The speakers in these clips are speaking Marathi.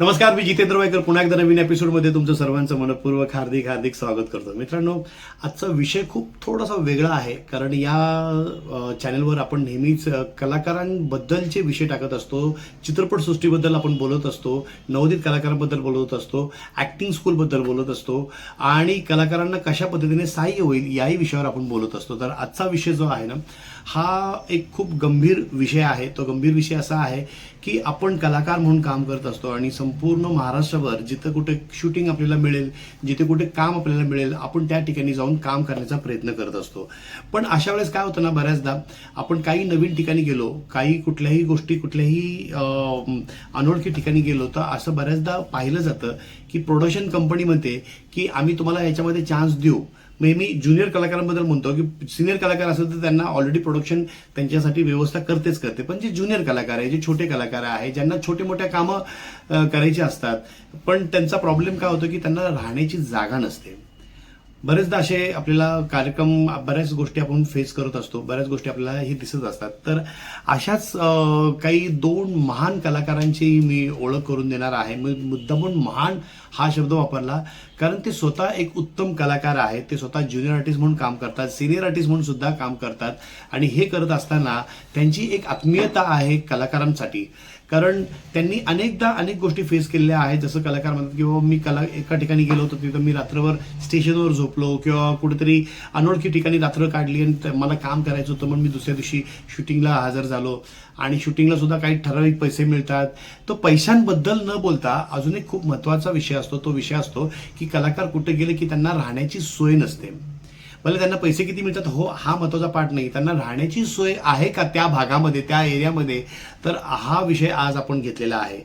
नमस्कार मी जितेंद्र वायकर पुन्हा एकदा नवीन एपिसोडमध्ये तुमचं सर्वांचं मनपूर्वक हार्दिक हार्दिक स्वागत करतो. मित्रांनो आजचा विषय खूप थोडासा वेगळा आहे कारण या चॅनलवर आपण नेहमीच कलाकारांबद्दलचे विषय टाकत असतो चित्रपटसृष्टीबद्दल आपण बोलत असतो नवोदित कलाकारांबद्दल बोलत असतो ॲक्टिंग स्कूलबद्दल बोलत असतो आणि कलाकारांना कशा पद्धतीने सहाय्य होईल याही विषयावर आपण बोलत असतो. तर आजचा विषय जो आहे ना हा एक खूप गंभीर विषय आहे. तो गंभीर विषय असा आहे की आपण कलाकार म्हणून काम करत असतो आणि संपूर्ण महाराष्ट्रभर जिथं कुठे शूटिंग आपल्याला मिळेल जिथे कुठे काम आपल्याला मिळेल आपण त्या ठिकाणी जाऊन काम करण्याचा प्रयत्न करत असतो. पण अशा वेळेस काय होतं ना बऱ्याचदा आपण काही नवीन ठिकाणी गेलो काही कुठल्याही गोष्टी कुठल्याही अनोळखी ठिकाणी गेलो तर असं बऱ्याचदा पाहिलं जातं की प्रोडक्शन कंपनीमध्ये की आम्ही तुम्हाला याच्यामध्ये चान्स देऊ. मी ज्युनियर कलाकारांबद्दल म्हणतो की सिनियर कलाकार असेल तर त्यांना ऑलरेडी प्रोडक्शन त्यांच्यासाठी व्यवस्था करतेच करते. पण जे ज्युनियर कलाकार आहे जे छोटे कलाकार आहे ज्यांना छोटे मोठ्या कामं करायची असतात पण त्यांचा प्रॉब्लेम काय होतो की त्यांना राहण्याची जागा नसते. बरेचदा असे आपल्याला कार्यक्रम बऱ्याच गोष्टी आपण फेस करत असतो बऱ्याच गोष्टी आपल्याला हे दिसत असतात. तर अशाच काही दोन महान कलाकारांची मी ओळख करून देणार आहे. मी मुद्दामून महान हा शब्द वापरला कारण ते स्वतः एक उत्तम कलाकार आहेत. ते स्वतः ज्युनियर आर्टिस्ट म्हणून काम करतात सिनियर आर्टिस्ट म्हणून सुद्धा काम करतात. आणि हे करत असताना त्यांची एक आत्मीयता आहे कलाकारांसाठी. कारण त्यांनी अनेकदा अनेक गोष्टी फेस केलेल्या आहेत. जसं कलाकार म्हणतात किंवा हो, मी कला एका ठिकाणी गेलो होतो तिथं मी रात्रभर स्टेशनवर झोपलो किंवा कुठेतरी अनोळखी ठिकाणी रात्र काढली आणि मला काम करायचं होतं म्हणून मी दुसऱ्या दिवशी शूटिंगला हजर झालो. आणि शूटिंगला सुद्धा काही ठराविक पैसे मिळतात. तो पैशांबद्दल न बोलता अजून एक खूप महत्त्वाचा विषय असतो तो विषय असतो की कलाकार कुठे गेले की त्यांना राहण्याची सोय नसते. भले त्यांना पैसे किती मिळतात हो हा महत्त्वाचा पाठ नाही. त्यांना राहण्याची सोय आहे का त्या भागामध्ये त्या एरियामध्ये तर हा विषय आज आपण घेतलेला आहे.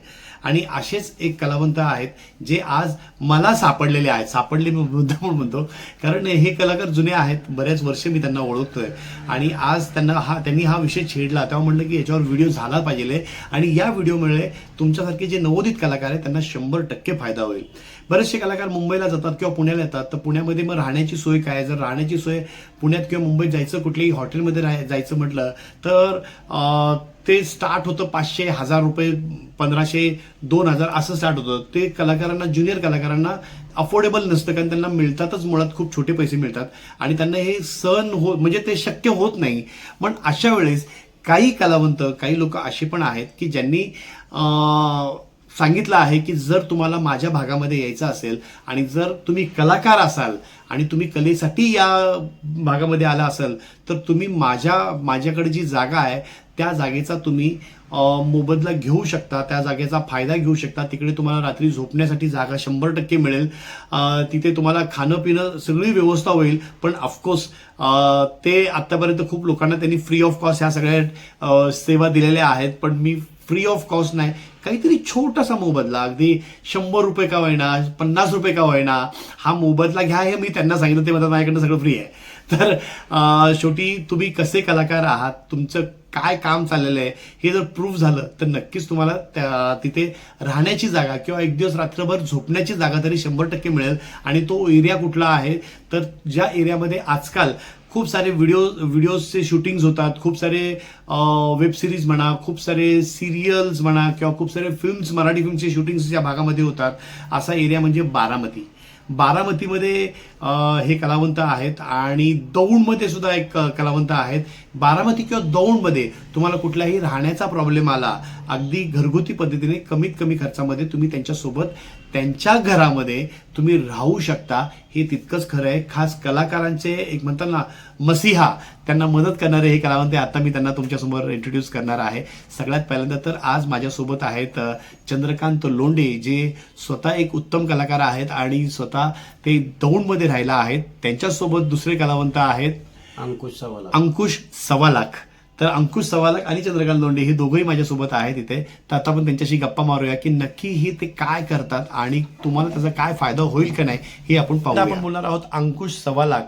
आणि असेच एक कलावंत आहेत जे आज मला सापडलेले आहेत. सापडले मी मुद्दा म्हणून म्हणतो. कारण हे कलाकार जुने आहेत. बऱ्याच वर्ष मी त्यांना ओळखतोय. आणि आज त्यांना हा त्यांनी हा विषय छेडला. तेव्हा म्हणलं की याच्यावर व्हिडिओ झाला पाहिजे. आणि या व्हिडिओमुळे तुमच्यासारखे जे नवोदित कलाकार आहेत त्यांना शंभर टक्के फायदा होईल. बरेचसे कलाकार मुंबईला जातात किंवा पुण्याला येतात. तर पुण्यामध्ये मग राहण्याची सोय काय जर राहण्याची सोय पुण्यात किंवा मुंबईत जायचं कुठल्याही हॉटेलमध्ये राह जायचं म्हटलं तर ते स्टार्ट होतं पाचशे हजार रुपये पंधराशे दोन हजार असं स्टार्ट होतं. ते कलाकारांना ज्युनियर कलाकारांना अफोर्डेबल नसतं कारण त्यांना मिळतातच मुळात खूप छोटे पैसे मिळतात. आणि त्यांना हे सहन हो म्हणजे ते शक्य होत नाही. पण अशा वेळेस काही कलावंत काही लोक असे पण आहेत की ज्यांनी सांगितलं आहे की जर तुम्हाला माझ्या भागामध्ये यायचं असेल आणि जर तुम्ही कलाकार असाल आणि तुम्ही कलेसाठी या भागामध्ये आला असाल तर तुम्ही माझ्या माझ्याकडे जी जागा आहे त्या जागेचा तुम्ही मोबदला घेऊ शकता त्या जागेचा फायदा घेऊ शकता. तिकडे तुम्हाला रात्री झोपण्यासाठी जागा शंभर टक्के मिळेल. तिथे तुम्हाला खाणं पिणं सगळी व्यवस्था होईल. पण ऑफकोर्स ते आत्तापर्यंत खूप लोकांना त्यांनी फ्री ऑफ कॉस्ट ह्या सगळ्या सेवा दिलेल्या आहेत. पण मी फ्री ऑफ कॉस्ट नाही. काहीतरी छोटासा मोबदला. अगदी शंभर रुपये का होईना पन्नास रुपये का होईना हा मोबदला घ्या हे मी त्यांना सांगितलं. ते म्हणतात माझ्याकडनं सगळं फ्री आहे. तर शेवटी तुम्ही कसे कलाकार आहात? तुमचं काय काम चाललेलं आहे? हे जर प्रूफ झालं तर नक्कीच तुम्हाला त्या तिथे राहण्याची जागा किंवा एक दिवस रात्रभर झोपण्याची जागा तरी शंभर टक्के मिळेल आणि तो एरिया कुठला आहे? तर ज्या एरियामध्ये आजकाल खूप सारे व्हिडिओ व्हिडिओजचे शूटिंग्स होतात खूप सारे वेब सिरीज म्हणा खूप सारे सिरियल्स म्हणा किंवा खूप सारे फिल्म्स मराठी फिल्मचे शूटिंग्स या भागामध्ये होतात. असा एरिया म्हणजे बारामती. बारामतीमध्ये हे कलावंत आहेत आणि दौंडमध्ये सुद्धा एक कलावंत आहेत. बारामती किंवा दौंडमध्ये तुम्हाला कुठलाही राहण्याचा प्रॉब्लेम आला अगदी घरगुती पद्धतीने कमीत कमी खर्चामध्ये तुम्ही त्यांच्यासोबत त्यांच्या घरामध्ये तुम्ही राहू शकता. हे तितकंच खरं आहे. खास कलाकारांचे एक म्हणतात ना मसिहा त्यांना मदत करणारे हे कलावंत आहे. आता मी त्यांना तुमच्यासमोर इंट्रोड्यूस करणार आहे. सगळ्यात पहिल्यांदा तर आज माझ्यासोबत आहेत चंद्रकांत लोंडे जे स्वतः एक उत्तम कलाकार आहेत आणि स्वतः ते दौंडमध्ये राहिला आहेत. त्यांच्यासोबत दुसरे कलावंत आहेत. अंकुश सवाला अंकुश सवालाख तर अंकुश सवालाख आणि चंद्रकांत लोंढे हे दोघंही माझ्यासोबत आहेत इथे. तर आता आपण त्यांच्याशी गप्पा मारूया की नक्की हे ते काय करतात आणि तुम्हाला त्याचा काय फायदा होईल का नाही हे आपण पाहूया. आपण बोलणार आहोत अंकुश सवालाख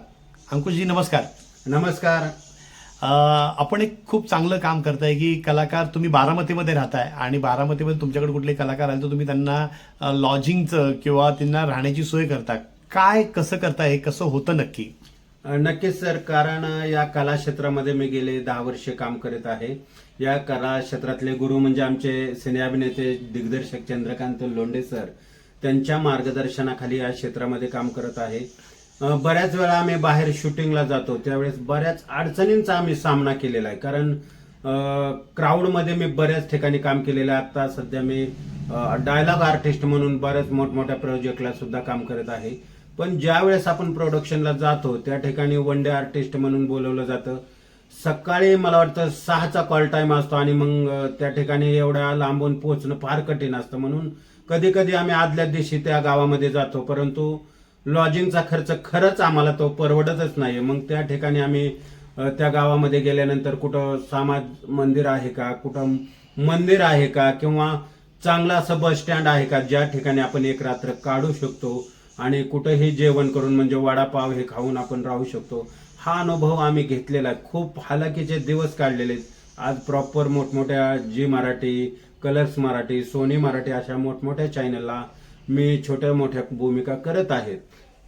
अंकुशजी नमस्कार. नमस्कार. अं, आपण एक खूप चांगलं काम करताय की कलाकार तुम्ही बारामतीमध्ये राहताय आणि बारामतीमध्ये तुमच्याकडे कुठले कलाकार आले तर तुम्ही त्यांना लॉजिंगचं किंवा त्यांना राहण्याची सोय करता. काय कसं करताय? हे कसं होतं नक्की? नक्कीच सर. कारण या कला क्षेत्रामध्ये मी गेले दहा वर्ष काम करत आहे. या कला क्षेत्रातले गुरु म्हणजे आमचे सिने अभिनेते दिग्दर्शक चंद्रकांत लोंढे सर. त्यांच्या मार्गदर्शनाखाली या क्षेत्रामध्ये काम करत आहे. बऱ्याच वेळा आम्ही बाहेर शूटिंगला जातो. त्यावेळेस बऱ्याच अडचणींचा आम्ही सामना केलेला आहे. कारण क्राऊडमध्ये मी बऱ्याच ठिकाणी काम केलेलं आहे. आता सध्या मी डायलॉग आर्टिस्ट म्हणून बऱ्याच मोठमोठ्या प्रोजेक्टला सुद्धा काम करत आहे. पण ज्या वेळेस आपण प्रोडक्शनला जातो त्या ठिकाणी वन डे आर्टिस्ट म्हणून बोलवलं जातं. सकाळी मला वाटतं सहाचा कॉल टाईम असतो आणि मग त्या ठिकाणी एवढ्या लांबून पोहोचणं फार कठीण असतं. म्हणून कधी कधी आम्ही आदल्या दिवशी त्या गावामध्ये जातो परंतु लॉजिंगचा खर्च खरंच आम्हाला तो परवडतच नाही मग त्या ठिकाणी आम्ही त्या गावामध्ये गेल्यानंतर कुठं समाज मंदिर आहे का कुठं मंदिर आहे का किंवा चांगला असं बस स्टँड आहे का ज्या ठिकाणी आपण एक रात्र काढू शकतो आणि कुठंही जेवण करून म्हणजे वडापाव हे खाऊन आपण राहू शकतो. हा अनुभव आम्ही घेतलेला आहे. खूप हालाकीचे दिवस काढलेले आहेत. आज प्रॉपर मोठमोठ्या जी मराठी कलर्स मराठी सोनी मराठी अशा मोठमोठ्या चॅनलला मी छोट्या मोठ्या भूमिका करत आहेत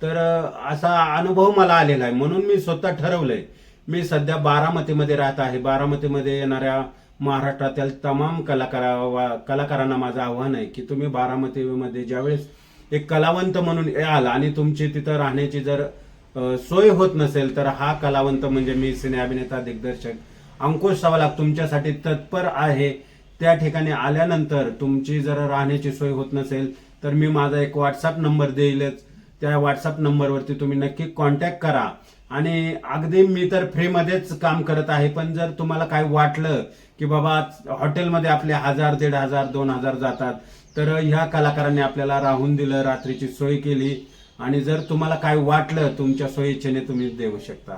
तर असा अनुभव मला आलेला आहे. म्हणून मी स्वतः ठरवलंय. मी सध्या बारामतीमध्ये राहत आहे. बारामतीमध्ये येणाऱ्या महाराष्ट्रातील तमाम कलाकारा वा- कलाकारांना माझं आव्हान आहे की तुम्ही बारामतीमध्ये ज्यावेळेस एक कलावंत म्हणून याल आणि तुमची तिथं राहण्याची जर सोय होत नसेल तर हा कलावंत म्हणजे मी सिने अभिनेता दिग्दर्शक अंकुश सवालाक तुमच्यासाठी तत्पर आहे. त्या ठिकाणी आल्यानंतर तुमची जर राहण्याची सोय होत नसेल तर मी माझा एक व्हॉट्सअप नंबर देईलच. त्या व्हॉट्सअप नंबरवरती तुम्ही नक्की कॉन्टॅक्ट करा. आणि अगदी मी तर फ्रीमध्येच काम करत आहे पण जर तुम्हाला काय वाटलं की बाबा हॉटेलमध्ये आपले हजार दीड हजार दोन हजार जातात तर ह्या कलाकारांनी आपल्याला राहून दिलं रात्रीची सोय केली. आणि जर तुम्हाला काय वाटलं तुमच्या सोयीच्छेने तुम्ही देऊ शकता.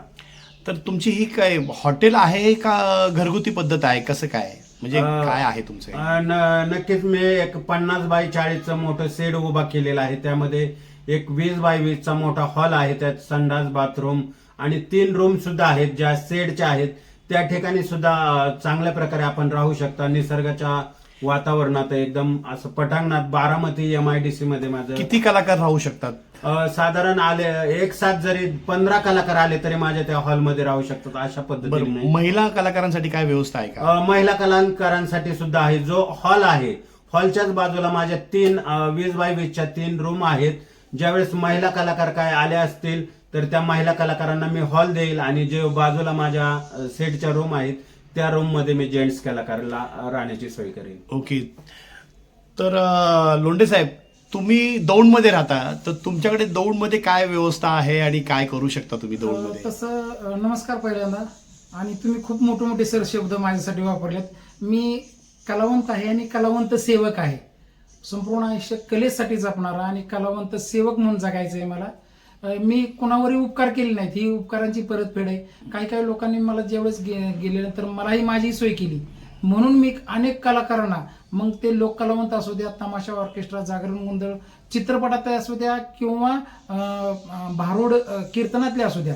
तर तुमची ही काय हॉटेल आहे का घरगुती पद्धत आहे? कसं काय? म्हणजे काय आहे तुमचं? नक्कीच मी एक पन्नास बाय चाळीसचं मोठं शेड उभा केलेलं आहे. त्यामध्ये एक वीस बाय वीसचा मोठा हॉल आहे त्यात संडास बाथरूम आणि तीन रूम सुद्धा आहेत ज्या शेडच्या आहेत. त्या ठिकाणी सुद्धा चांगल्या प्रकारे आपण राहू शकता. निसर्गाच्या वातावरणात एकदम असं पटांगणात बारामती एमआयडीसी मध्ये माझं किती कलाकार राहू शकतात? अ, साधारण आले एक साथ जरी पंधरा कलाकार आले तरी माझ्या त्या हॉलमध्ये राहू शकतात अशा बरं पद्धतीने महिला कलाकारांसाठी काय व्यवस्था आहे का? अ, महिला कलाकारांसाठी सुद्धा आहे. जो हॉल आहे हॉलच्याच बाजूला माझ्या तीन अ, वीस बाय वीसच्या तीन रूम आहेत. ज्यावेळेस महिला कलाकार काय आले असतील तर त्या महिला कलाकारांना मी हॉल देईल आणि जे बाजूला माझ्या अ, सेटच्या रूम आहेत त्या रूममध्ये मी जेंट्स कलाकाराला राहण्याची सोय करेन. ओके. तर अं, लोंढे साहेब तुम्ही दौंडमध्ये राहता तर तुमच्याकडे दौंडमध्ये काय व्यवस्था आहे आणि काय करू शकता तुम्ही दौंडमध्ये? तसं अ, नमस्कार पहिल्यांदा. आणि तुम्ही खूप मोठे मोठे सर शब्द माझ्यासाठी वापरलेत. मी कलावंत आहे आणि कलावंत सेवक आहे. संपूर्ण आयुष्य कलेसाठी जपणारा आणि कलावंत सेवक म्हणून जगायचं आहे मला. मी कुणावरही उपकार केले नाहीत. ही उपकारांची परतफेड आहे. काही काही लोकांनी मला ज्यावेळेस गे गेल्यानंतर मलाही माझी सोय केली. म्हणून मी अनेक कलाकारांना मग ते लोक कलावंत असू द्या तमाशा ऑर्केस्ट्रा जागरण गोंधळ चित्रपटात असू द्या किंवा भारूड कीर्तनातले असू द्या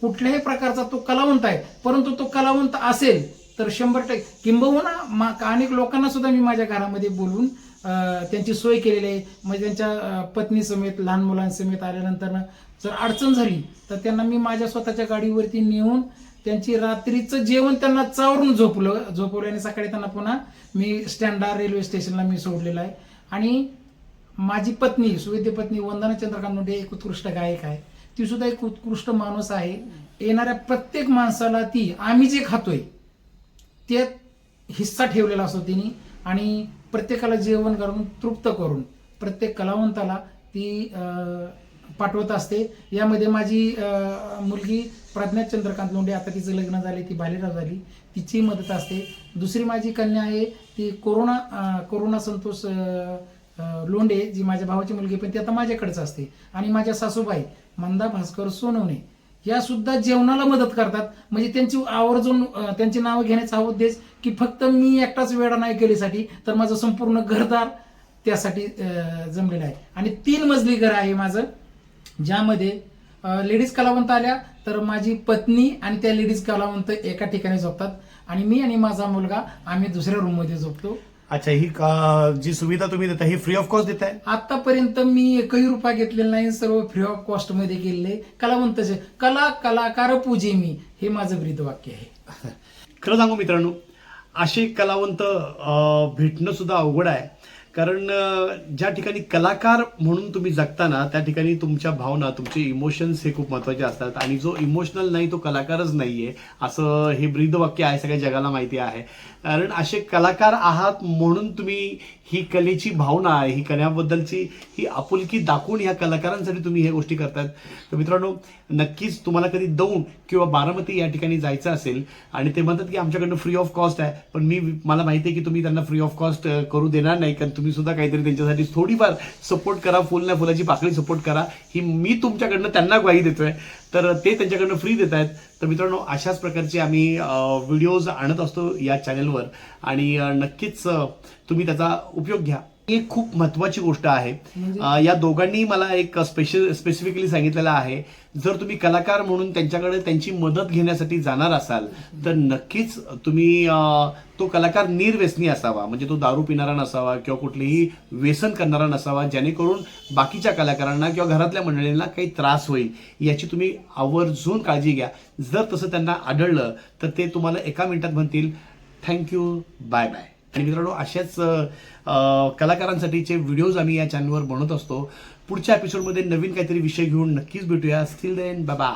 कुठल्याही प्रकारचा तो कलावंत आहे. परंतु तो कलावंत असेल तर शंभर टक्के किंबहुना मा- अनेक लोकांना सुद्धा मी माझ्या घरामध्ये बोलवून त्यांची सोय केलेली आहे. म्हणजे त्यांच्या पत्नीसमेत पत्नी समेत लहान मुलांसमेत आल्यानंतर जर अडचण झाली तर त्यांना मी माझ्या स्वतःच्या गाडीवरती नेऊन त्यांची रात्रीचं जेवण त्यांना चावरून झोपलं झोपवलं आणि सकाळी त्यांना पुन्हा मी स्टँडार रेल्वे स्टेशनला मी सोडलेलं आहे. आणि माझी पत्नी सुविद्य पत्नी वंदना चंद्रकांत मुंडे एक उत्कृष्ट गायक आहे. ती सुद्धा एक उत्कृष्ट माणूस आहे. येणाऱ्या प्रत्येक माणसाला ती आम्ही जे खातोय ते हिस्सा ठेवलेला असतो तिने. आणि प्रत्येकाला जेवण करून तृप्त करून प्रत्येक कलावंताला ती पाठवत असते. यामध्ये माझी मुलगी प्रज्ञा चंद्रकांत लोंढे आता तिचं लग्न झाले ती बालिरा झाली तिची मदत असते. दुसरी माझी कन्या आहे ती कोरोना कोरोना संतोष लोंढे जी माझ्या भावाची मुलगी पण ती आता माझ्याकडेच असते. आणि माझ्या सासूबाई मंदा भास्कर सोनवणे या सुद्धा जेवणाला मदत करतात. म्हणजे त्यांची आवर्जून त्यांची नावं घेण्याचा हा उद्देश की फक्त मी एकटाच वेळा नाही केलीसाठी तर माझं संपूर्ण घरदार त्यासाठी जमलेलं आहे. आणि तीन मजली घर आहे माझं ज्यामध्ये लेडीज कलावंत आल्या तर माझी पत्नी आणि त्या लेडीज कलावंत एका ठिकाणी झोपतात. आणि मी आणि माझा मुलगा आम्ही दुसऱ्या रूममध्ये झोपतो. अच्छा ही जी सुविधा तुम्ही देता ही फ्री ऑफ कॉस्ट देताय? आतापर्यंत मी एकही रुपया घेतलेला नाही सर्व फ्री ऑफ कॉस्टमध्ये केलेले. कलावंतचे कला कलाकार पूजे मी. हे माझं ब्रीद वाक्य आहे. खरं सांगू मित्रांनो असे कलावंत भेटणं सुद्धा अवघड आहे. कारण ज्या ठिकाणी कलाकार म्हणून तुम्ही जगताना त्या ठिकाणी तुमच्या भावना तुमचे इमोशन्स हे खूप महत्त्वाचे असतात. आणि जो इमोशनल नाही तो कलाकारच नाहीये असं हे ब्रीद वाक्य आहे सगळ्या जगाला माहिती आहे. कारण असे कलाकार आहात म्हणून तुम्ही ही कलेची भावना आहे ही कल्याबद्दलची ही आपुलकी दाखवून ह्या कलाकारांसाठी तुम्ही ह्या गोष्टी करतात तर मित्रांनो नक्कीच तुम्हाला कधी दौंड किंवा बारामती या ठिकाणी जायचं असेल आणि ते म्हणतात की आमच्याकडनं फ्री ऑफ कॉस्ट आहे पण मी मला माहिती आहे की तुम्ही त्यांना फ्री ऑफ कॉस्ट करू देणार नाही. कारण तुम्ही सुद्धा काहीतरी त्यांच्यासाठी थोडीफार सपोर्ट करा फुल ना फुलाची पाकळी सपोर्ट करा. ही मी तुमच्याकडनं त्यांना ग्वाही देतोय. तर ते त्यांच्याकडनं फ्री देत आहेत. तर मित्रांनो अशाच प्रकारचे आम्ही व्हिडिओज आणत असतो या चॅनलवर आणि नक्कीच तुम्ही त्याचा उपयोग घ्या. एक खूप महत्वाची गोष्ट आहे. म्हणजे? या दोघांनी मला एक स्पेशल स्पेसिफिकली सांगितलेलं आहे. जर तुम्ही कलाकार म्हणून त्यांच्याकडे त्यांची मदत घेण्यासाठी जाणार असाल तर नक्कीच तुम्ही तो कलाकार निर्व्यसनी असावा. म्हणजे तो दारू पिणारा नसावा किंवा कुठलीही व्यसन करणारा नसावा जेणेकरून बाकीच्या कलाकारांना किंवा घरातल्या मंडळींना काही त्रास होईल याची तुम्ही आवर्जून काळजी घ्या. जर तसं त्यांना आढळलं तर ते तुम्हाला एका मिनिटात म्हणतील थँक्यू बाय बाय आणि मित्रांनो अशाच कलाकारांसाठीचे व्हिडिओज आम्ही या चॅनलवर बनवत असतो. पुढच्या एपिसोडमध्ये नवीन काहीतरी विषय घेऊन नक्कीच भेटूया. स्टील देन बाबा